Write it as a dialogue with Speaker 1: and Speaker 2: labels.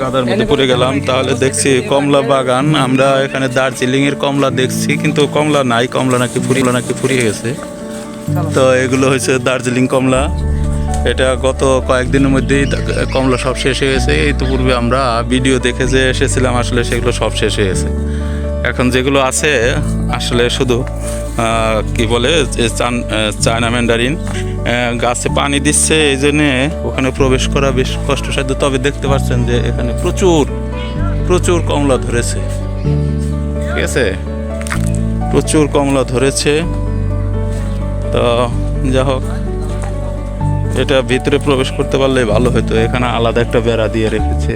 Speaker 1: কাদার মধ্যে পড়ে গেলাম তাহলে দেখছি কমলা বাগান আমরা এখানে দার্জিলিং এর কমলা দেখছি কিন্তু কমলা নাই কমলা নাকি ফুরিয়ে নাকি ফুরিয়ে গেছে। তো এগুলো হচ্ছে দার্জিলিং কমলা। এটা গত কয়েকদিনের মধ্যেই কমলা সব শেষ হয়ে গেছে। এই তো পূর্বে আমরা ভিডিও দেখে যে এসেছিলাম আসলে সেগুলো সব শেষ হয়ে গেছে। এখন যেগুলো আছে, আসলে শুধু কি বলে চায়না ম্যান্ডারিন গাছে পানি দিচ্ছে, এই জন্যে ওখানে প্রবেশ করা বেশ কষ্টসাধ্য। তবে দেখতে পাচ্ছেন যে এখানে প্রচুর প্রচুর কমলা ধরেছে। ঠিক আছে? প্রচুর কমলা ধরেছে। তো, যা হোক, এটা ভিতরে প্রবেশ করতে পারলে ভালো হতো। এখানে আলাদা একটা বেড়া দিয়ে রেখেছে।